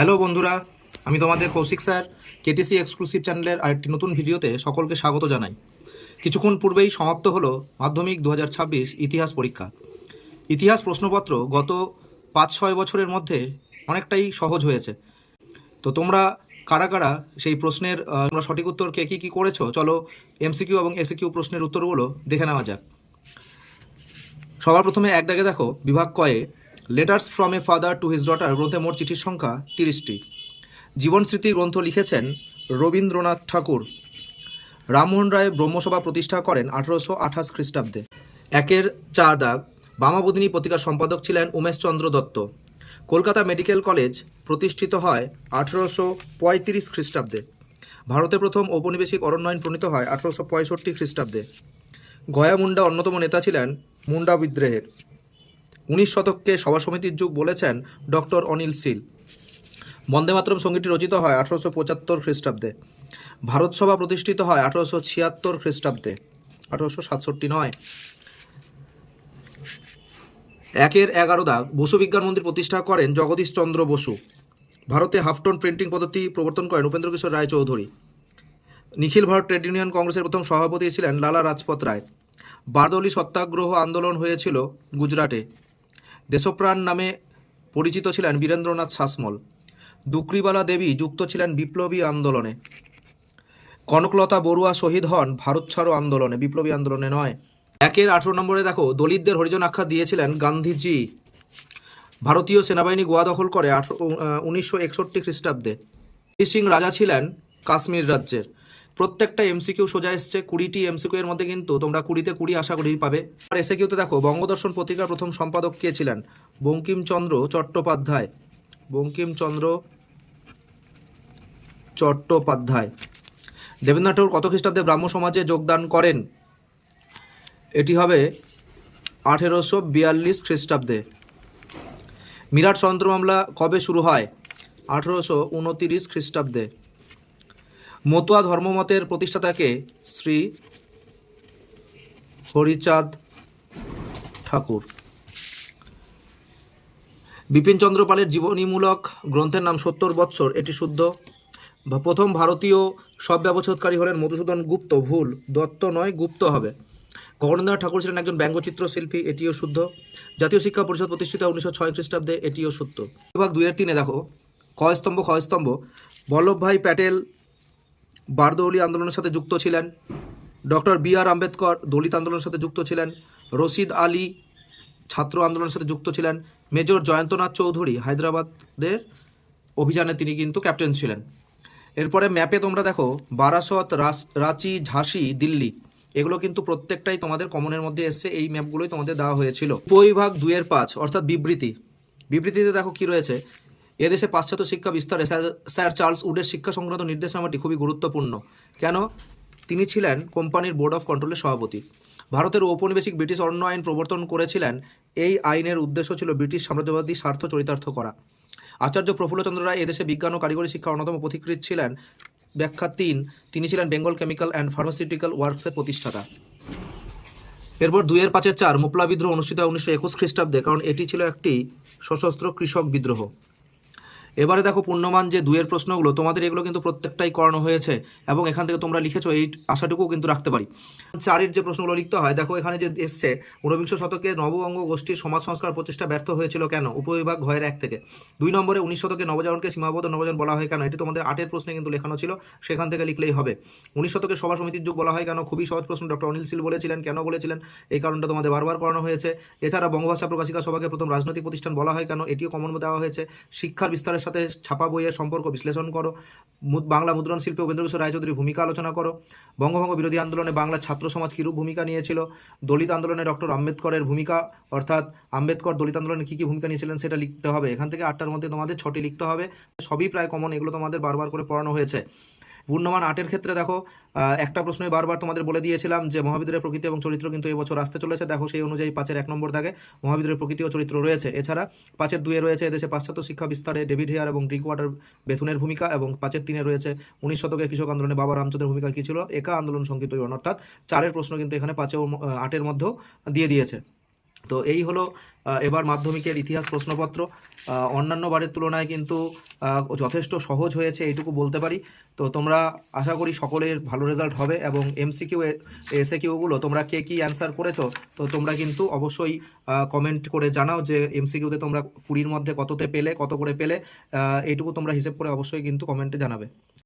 Hello বন্ধুরা, আমি তোমাদের কৌশিক স্যার, কেটিসি এক্সক্লুসিভ চ্যানেলের আরেকটি নতুন ভিডিওতে সকলকে স্বাগত জানাই। কিছুক্ষণ পূর্বেই সমাপ্ত হলো মাধ্যমিক দু হাজার ছাব্বিশ ইতিহাস পরীক্ষা। ইতিহাস প্রশ্নপত্র গত পাঁচ ছয় বছরের মধ্যে অনেকটাই সহজ হয়েছে। তো তোমরা কারা কারা সেই প্রশ্নের তোমরা সঠিক উত্তর কে কী কী করেছ, চলো এমসিকিউ এবং এসিকিউ প্রশ্নের উত্তরগুলো দেখে নেওয়া যাক। সবার প্রথমে এক দাগে দেখো, বিভাগ কয়ে letters from a father to his daughter গ্রন্থে মোট চিঠির সংখ্যা তিরিশটি। জীবন স্মৃতি গ্রন্থ লিখেছেন রবীন্দ্রনাথ ঠাকুর। রামমোহন রায় ব্রহ্মসভা প্রতিষ্ঠা করেন আঠারোশো আঠাশ খ্রিস্টাব্দে। একের চার দাগ, বামাবদিনী পত্রিকার সম্পাদক ছিলেন উমেশচন্দ্র দত্ত। কলকাতা মেডিকেল কলেজ প্রতিষ্ঠিত হয় আঠারোশো পঁয়ত্রিশ খ্রিস্টাব্দে। ভারতে প্রথম ঔপনিবেশিক অরণ্যায়ন প্রণীত হয় আঠারোশো পঁয়ষট্টি খ্রিস্টাব্দে। গয়া মুন্ডা অন্যতম নেতা ছিলেন মুন্ডা বিদ্রোহের। উনিশ শতককে সভা সমিতির যুগ বলেছেন ডক্টর অনিল সিল। বন্দে মাতরম সঙ্গীতটি রচিত হয় আঠারোশো পঁচাত্তর খ্রিস্টাব্দে। ভারত সভা প্রতিষ্ঠিত হয় আঠারোশো ছিয়াত্তর খ্রিস্টাব্দে। আঠারোশো সাতষট্টি নয়। একের এগারো দাগ বসু বিজ্ঞান মন্দির প্রতিষ্ঠা করেন জগদীশ চন্দ্র বসু। ভারতে হাফটন প্রিন্টিং পদ্ধতি প্রবর্তন করেন উপেন্দ্র কিশোর রায় চৌধুরী নিখিল ভারত ট্রেড ইউনিয়ন কংগ্রেসের প্রথম সভাপতি ছিলেন লালা রাজপত রায়। বারদলি সত্যাগ্রহ আন্দোলন হয়েছিল গুজরাটে। দেশপ্রাণ নামে পরিচিত ছিলেন বীরেন্দ্রনাথ শাসমল। দুকরিবালা দেবী যুক্ত ছিলেন বিপ্লবী আন্দোলনে। কনকলতা বড়ুয়া শহীদ হন ভারত ছাড়ো আন্দোলনে। বিপ্লবী আন্দোলনে নয়। একের আঠেরো নম্বরে দেখো, দলিতদের হরিজন আখ্যা দিয়েছিলেন গান্ধীজি। ভারতীয় সেনাবাহিনী গোয়া দখল করে আঠারো, উনিশশো একষট্টি খ্রিস্টাব্দে। সিং রাজা ছিলেন কাশ্মীর রাজ্যের। প্রত্যেকটা এমসিকিউ সোজা এসছে, কুড়িটি এমসিকিউ এর মধ্যে কিন্তু তোমরা কুড়িতে কুড়ি আশা করি পাবে। আর এসে কিউতে দেখো, বঙ্গদর্শন পত্রিকার প্রথম সম্পাদক কে ছিলেন? বঙ্কিমচন্দ্র চট্টোপাধ্যায়। বঙ্কিমচন্দ্র চট্টোপাধ্যায়। দেবেন্দ্রনাথ ঠাকুর কত খ্রিস্টাব্দে ব্রাহ্ম সমাজে যোগদান করেন? এটি হবে আঠেরোশো বিয়াল্লিশ খ্রিস্টাব্দে। মিরাট ষড়যন্ত্র মামলা কবে শুরু হয়? আঠেরোশো উনতিরিশ খ্রিস্টাব্দে। মতুয়া ধর্মমতের প্রতিষ্ঠাতাকে শ্রী হরিচাঁদ ঠাকুর। বিপিনচন্দ্র পালের জীবনীমূলক গ্রন্থের নাম সত্তর বৎসর, এটি শুদ্ধ। প্রথম ভারতীয় সব ব্যবচ্ছেদকারী হলেন মধুসূদন গুপ্ত, ভুল। দত্ত নয়, গুপ্ত হবে। গগনেন্দ্রনাথ ঠাকুর ছিলেন একজন ব্যঙ্গচিত্র শিল্পী, এটিও শুদ্ধ। জাতীয় শিক্ষা পরিষদ প্রতিষ্ঠিত উনিশশো ছয় খ্রিস্টাব্দে, এটিও সত্য বিভাগ দুইয়ের তিনে, দেখো। ক্ষয়স্তম্ভ ক্ষয়স্তম্ভ। বল্লভভাই প্যাটেল বারদৌলি আন্দোলনের সাথে যুক্ত ছিলেন। Doctor B R Ambedkar Dalit আন্দোলনের সাথে যুক্ত ছিলেন। রশিদ আলী ছাত্র আন্দোলনের সাথে যুক্ত ছিলেন। মেজর জয়ন্তনাথ চৌধুরী হায়দ্রাবাদের অভিযানে তিনি কিন্তু ক্যাপ্টেন ছিলেন। এরপরে ম্যাপে তোমরা দেখো, বারাসত, রাস- রাঁচি, ঝাঁসি, দিল্লি, এগুলো কিন্তু প্রত্যেকটাই তোমাদের কমনের মধ্যে এসছে এই ম্যাপগুলোই তোমাদের দেওয়া হয়েছিল। উপবিভাগ দুইয়ের পাঁচ, অর্থাৎ বিবৃতি। বিবৃতিতে দেখো কি রয়েছে এদেশে পাশ্চাত্য শিক্ষা বিস্তারে স্যার চার্লস উডের শিক্ষা সংক্রান্ত নির্দেশনামাটি খুবই গুরুত্বপূর্ণ। কেন? তিনি ছিলেন কোম্পানির বোর্ড অফ কন্ট্রোলের সভাপতি। ভারতের ঔপনিবেশিক ব্রিটিশ অরণ্য আইন প্রবর্তন করেছিলেন। এই আইনের উদ্দেশ্য ছিল ব্রিটিশ সাম্রাজ্যবাদী স্বার্থ চরিতার্থ করা। আচার্য প্রফুল্লচন্দ্র রায় এদেশে বিজ্ঞান ও কারিগরি শিক্ষা অন্যতম পথিকৃৎ ছিলেন। ব্যাখ্যা তিন, তিনি ছিলেন বেঙ্গল কেমিক্যাল অ্যান্ড ফার্মাসিউটিক্যাল ওয়ার্কসের প্রতিষ্ঠাতা। এরপর দুইয়ের পাঁচের চার, মুপলা বিদ্রোহ অনুষ্ঠিত উনিশশো একুশ খ্রিস্টাব্দে, কারণ এটি ছিল একটি সশস্ত্র কৃষক বিদ্রোহ। এবারে দেখো পূর্ণমান যে দুইয়ের প্রশ্নগুলো, তোমাদের এগুলো কিন্তু প্রত্যেকটাই করানো হয়েছে এবং এখান থেকে তোমরা লিখেছো, এই আশাটুকুও কিন্তু রাখতে পারি। চারের যে প্রশ্নগুলো লিখতে হয়, দেখো এখানে যে এসছে, ঊনবিংশ শতকে নববঙ্গ গোষ্ঠীর সমাজ সংস্কার প্রচেষ্টা ব্যর্থ হয়েছিল কেন? উপবিভাগ ঘয়ের এক থেকে। দুই নম্বরে উনিশ শতকে নবজাগরণকে সীমাবদ্ধ নবজন বলা হয় কেন? এটি তোমাদের আটের প্রশ্নে কিন্তু লেখানো ছিল, সেখান থেকে লিখলেই হবে। উনিশ শতকে সভা সমিতির যুগ বলা হয় কেন? খুবই সহজ প্রশ্ন, ডক্টর অনিল সিল বলেছিলেন, কেন বলেছিলেন? এই কারণটা তোমাদের বারবার করানো হয়েছে। এছাড়া বঙ্গভাষা প্রকাশিকা সভাকে প্রথম রাজনৈতিক প্রতিষ্ঠান বলা হয় কেন? এটিও কমন দেওয়া হয়েছে। শিক্ষার বিস্তারের সাথে ছাপা বইয়ের সম্পর্ক বিশ্লেষণ করো। বাংলা মুদ্রণ শিল্পে উপেন্দ্র কিশোর রায়চৌধুরীর ভূমিকা আলোচনা করো। বঙ্গভঙ্গ বিরোধী আন্দোলনে বাংলা ছাত্র সমাজ কীরূপ ভূমিকা নিয়েছিল? দলিত আন্দোলনে ডক্টর আম্বেদকরের ভূমিকা, অর্থাৎ আম্বেদকর দলিত আন্দোলনে কী কী ভূমিকা নিয়েছিলেন সেটা লিখতে হবে। এখান থেকে আটটার মধ্যে তোমাদের ছটি লিখতে হবে। সবই প্রায় কমন এগুলো তোমাদের বারবার করে পড়ানো হয়েছে। পূর্ণমান আটের ক্ষেত্রে দেখো একটা প্রশ্নই বারবার তোমাদের বলে দিয়েছিলাম যে মহাবিদ্যালয়ের প্রকৃতি এবং চরিত্র কিন্তু এবছর আসতে চলেছে। দেখো, সেই অনুযায়ী পাঁচের এক নম্বর দাগে মহাবিদ্যালয়ের প্রকৃতি ও চরিত্র রয়েছে। এছাড়া পাঁচের দুয়ে রয়েছে এদেশে পাশ্চাত্য শিক্ষা বিস্তারে ডেভিড হেয়ার এবং ড্রিঙ্ক ওয়াটার বেথুনের ভূমিকা এবং পাঁচের তিনে রয়েছে উনিশ শতকে কৃষক আন্দোলনে বাবা রামচন্দ্রের ভূমিকা কী ছিল? একা আন্দোলন সংকিত অর্থাৎ চারের প্রশ্ন কিন্তু এখানে পাঁচে ও আটের মধ্যেও দিয়ে দিয়েছে। তো এই হলো এবার মাধ্যমিকের ইতিহাস প্রশ্নপত্র। অন্যান্য বারের তুলনায় কিন্তু যথেষ্ট সহজ হয়েছে, এইটুকু বলতে পারি। তো তোমরা আশা করি সকলের ভালো রেজাল্ট হবে এবং এমসিকিউ এসে কিউগুলো তোমরা কে কী অ্যান্সার করেছ, তো তোমরা কিন্তু অবশ্যই কমেন্ট করে জানাও যে এমসিকিউতে তোমরা কুড়ির মধ্যে কততে পেলে, কত করে পেলে এইটুকু তোমরা হিসেব করে অবশ্যই কিন্তু কমেন্টে জানাবে।